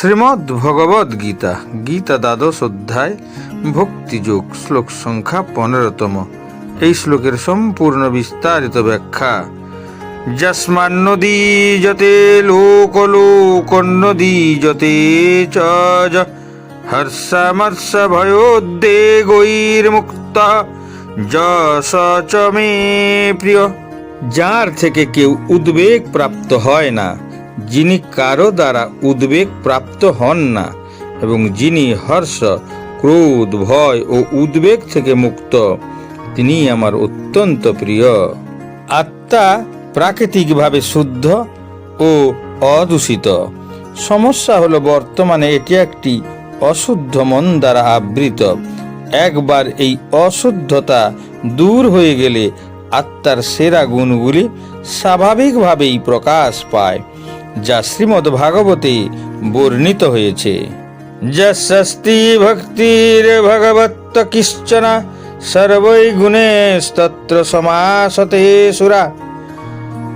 শ্রীমদ্ ভগবদ গীতা গীতা দ্বাদশ অধ্যায়, ভক্তিযোগ, শ্লোক সংখ্যা পনেরোতম। এই শ্লোকের সম্পূর্ণ বিস্তারিত ব্যাখ্যা। যস্মান্নদীজতে লোকলোকন্নদীজতে চ য, হর্ষমর্ষ ভয়োদ্বেগৈর্মুক্ত যশ চ মে প্রিয়। যার থেকে কেউ উদ্বেগ প্রাপ্ত হয় না। যিনি কারও দ্বারা উদ্বেগ প্রাপ্ত হন না, এবং যিনি হর্ষ, ক্রোধ, ভয় ও উদ্বেগ থেকে মুক্ত, তিনি আমার অত্যন্ত প্রিয়। আত্মা প্রাকৃতিকভাবে শুদ্ধ ও অদূষিত। সমস্যা হলো বর্তমানে এটি একটি অশুদ্ধ মন দ্বারা আবৃত। একবার এই অশুদ্ধতা দূর হয়ে গেলে আত্মার সেরা গুণগুলি স্বাভাবিকভাবেই প্রকাশ পায়। যা শ্রীমদ্ ভাগবতে বর্ণিত হয়েছে। যস্তি ভক্তির ভগবত কিশ্চন সর্বৈ গুণেস্তত্র সমাসতে সুরা।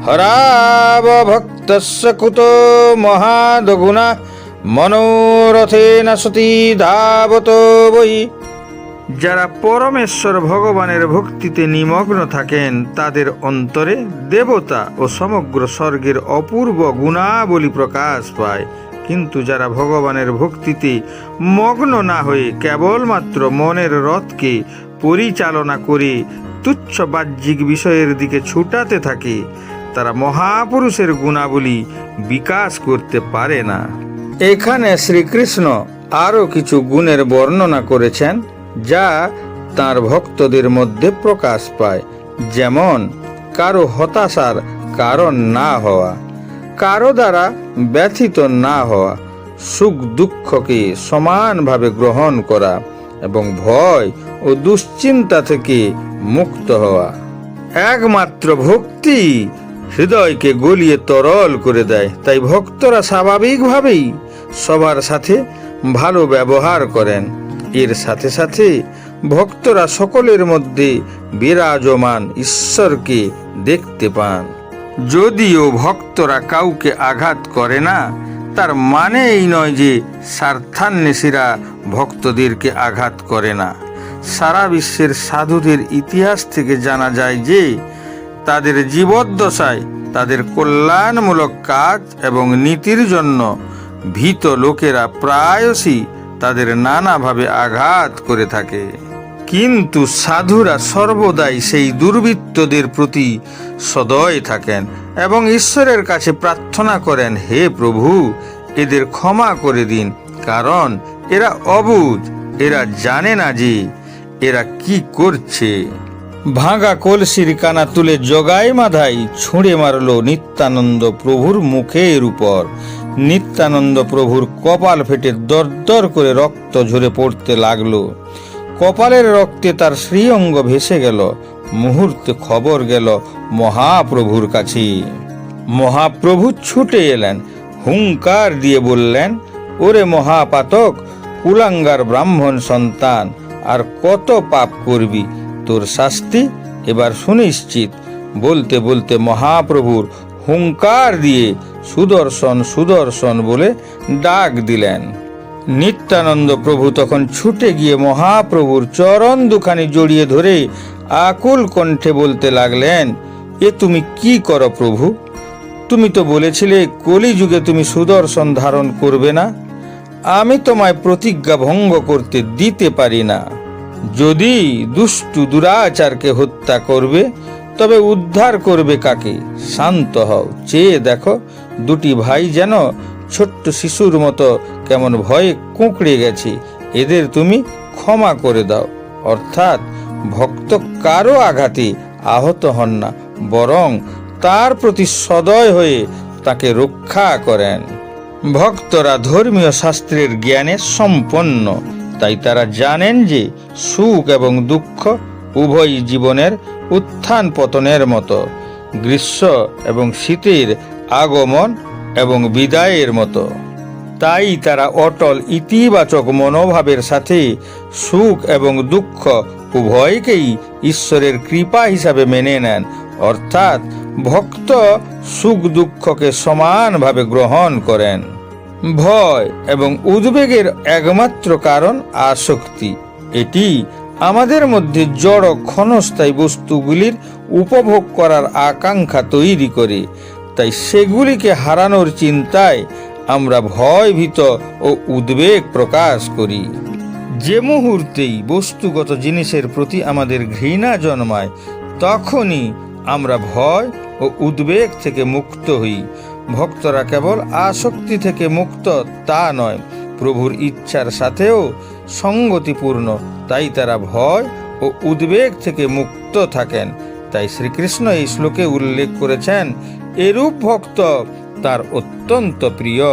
হরাব ভক্তস্য কুতো মহাদগুণা সতী ধাবত বই যারা পরমেশ্বর ভগবানের ভক্তিতে নিমগ্ন থাকেন, তাদের অন্তরে দেবতা ও সমগ্র স্বর্গের অপূর্ব গুণাবলী প্রকাশ পায়। কিন্তু যারা ভগবানের ভক্তিতে মগ্ন না হয়ে কেবলমাত্র মনের রথকে পরিচালনা করে তুচ্ছ বাহ্যিক বিষয়ের দিকে ছুটাতে থাকে, তারা মহাপুরুষের গুণাবলী বিকাশ করতে পারে না। এখানে শ্রীকৃষ্ণ আরও কিছু গুণের বর্ণনা করেছেন। যা তার ভক্তদের মধ্যে প্রকাশ পায়, যেমন কারও হতাশার কারণ না হওয়া, কারও দ্বারা ব্যথিত না হওয়া, সুখ দুঃখকে সমানভাবে গ্রহণ করা এবং ভয় ও দুশ্চিন্তা থেকে মুক্ত হওয়া। একমাত্র ভক্তি হৃদয়কে গলিয়ে তরল করে দেয়, তাই ভক্তরা স্বাভাবিকভাবেই সবার সাথে ভালো ব্যবহার করেন। এর সাথে সাথে ভক্তরা সকলের মধ্যে বিরাজমান ঈশ্বরকে দেখতে পান। যদিও ভক্তরা কাউকে আঘাত করে না, তার মানে এই নয় যে স্বার্থান্বেষীরা ভক্তদেরকে আঘাত করে না। সারা বিশ্বের সাধুদের ইতিহাস থেকে জানা যায় যে তাদের জীবদ্দশায় তাদের কল্যাণমূলক কাজ এবং নীতির জন্য ভীত লোকেরা প্রায়শই তাদের নানাভাবে আঘাত করে থাকে। কিন্তু সাধুরা সর্বদাই সেই দুর্বৃত্তদের প্রতি সদয় থাকেন এবং ঈশ্বরের কাছে প্রার্থনা করেন, হে প্রভু, এদের ক্ষমা করে দিন, কারণ এরা অবুধ, এরা জানে না যে এরা কি করছে। ভাঙা কলসির কানা তুলে জগাই মাধাই, ছুঁড়ে মারল নিত্যানন্দ প্রভুর মুখের উপর। নিত্যানন্দ প্রভুর কপাল ফেটে দরদর করে রক্ত ঝরে পড়তে লাগল। কপালের রক্তে তার শ্রীঅঙ্গ ভেসে গেল। মুহূর্তে খবর গেল মহাপ্রভুর কাছে। মহাপ্রভু ছুটে এলেন, হুঙ্কার দিয়ে বললেন, ওরে মহাপাতক, কুলাঙ্গার ব্রাহ্মণ সন্তান, আর কত পাপ করবি? তোর শাস্তি এবার সুনিশ্চিত। বলতে বলতে মহাপ্রভুর হুঙ্কার দিয়ে সুদর্শন সুদর্শন বলে ডাক দিলেন। নিত্যানন্দ প্রভু তখন ছুটে গিয়ে মহাপ্রভুর চরণ দুখানি জড়িয়ে ধরে আকুল কণ্ঠে বলতে লাগলেন, এ তুমি কি করো প্রভু? তুমি তো বলেছিলে, কলিযুগে তুমি সুদর্শন ধারণ করবে না। আমি তোমায় প্রতিজ্ঞা ভঙ্গ করতে দিতে পারি না। যদি দুষ্টু দুরাচারকে হত্যা করবে, তবে উদ্ধার করবে কাকে? শান্ত হও, চেয়ে দেখো দুটি ভাই যেন ছোট্ট শিশুর মতো কেমন ভয়ে কুঁকড়ে গেছে, এদের তুমি ক্ষমা করে দাও। অর্থাৎ ভক্ত কারও আঘাতে আহত হন না, বরং তার প্রতি সদয় হয়ে তাকে রক্ষা করেন। ভক্তরা ধর্মীয় শাস্ত্রের জ্ঞানে সম্পন্ন, তাই তারা জানেন যে সুখ এবং দুঃখ উভয় জীবনের উত্থান পতনের মতো। গ্রীষ্ম এবং শীতের আগমন এবং বিদায়ের মতো। তাই তারা অটল ইতিবাচক মনোভাবের সাথে সুখ এবং দুঃখ উভয়কেই ঈশ্বরের কৃপা হিসাবে মেনে নেন। অর্থাৎ ভক্ত সুখ দুঃখকে সমানভাবে গ্রহণ করেন। ভয় এবং উদ্বেগের একমাত্র কারণ আসক্তি। এটি আমাদের মধ্যে জড় ক্ষণস্থায়ী বস্তুগুলির উপভোগ করার আকাঙ্ক্ষা তৈরি করে। তাই সেগুলিকে হারানোর চিন্তায় আমরা ভয়ভীত ও উদ্বেগ প্রকাশ করি। যে মুহূর্তেই বস্তুগত জিনিসের প্রতি আমাদের ঘৃণা জন্মায়, তখনই আমরা ভয় ও উদ্বেগ থেকে মুক্ত হই। ভক্তরা কেবল আসক্তি থেকে মুক্ত তা নয়, প্রভুর ইচ্ছার সাথেও সঙ্গতিপূর্ণ। তাই তারা ভয় ও উদ্বেগ থেকে মুক্ত থাকেন। তাই শ্রীকৃষ্ণ এই শ্লোকে উল্লেখ করেছেন এরূপ ভক্ত তার অত্যন্ত প্রিয়।